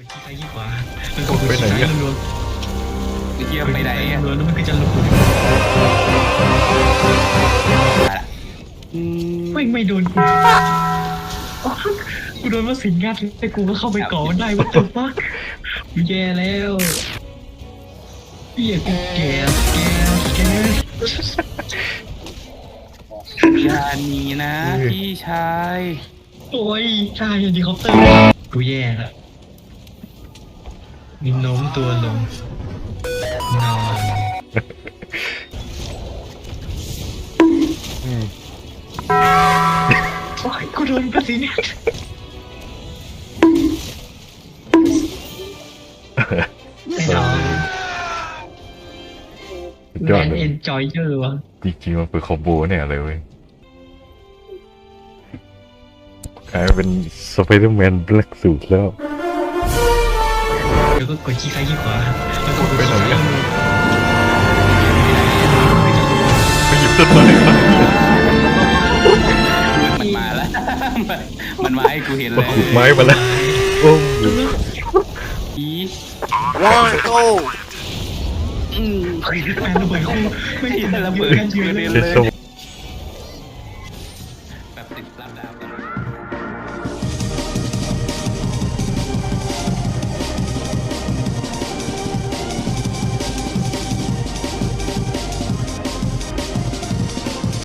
กดที่ซ้ายที่ขวาแล้วก็กดที่ซ้ายรัวไอ้เหี้ยๆไปไหนอะรัวๆแล้วมันก็จะหลุดอืมไม่ไม่โดนกูอ๋อกูโดนว่าสิงงัดแต่กูก็เข้าไปก่อมันได้ว่าตัวฟักกูแย่แล้วเฮียกูแกสแกสแกสอย่าหนีนะพี่ชาย โอ้ยใช่เฮลิคอปเตอร์กูแย่ละ มีโน้มตัวลงนอนอืมโอ้ยกูโดนกระสิเนี่ยแน่นอนสุดแมยอดนเลยเอนจอยเยอะวะจริงๆมันเป็นคอมโบเนี่ยเลยเว้ยกลายเป็นสไปเดอร์แมนแบล็กสูทแล้ว แล้วก็กดขี้ซ้ายขี้ขวาแล้วก็กดไปไหนขี้ซ้ายอะรัวไปหยิบต้นไม้มามันมาแล้ว มันมาให้กูเห็นเลมายขุดไม้มาแล้วโอ้ยอี One go อืมแมนระเบิดคู่ไม่เห็นระเบิดกันอยู่กระเลย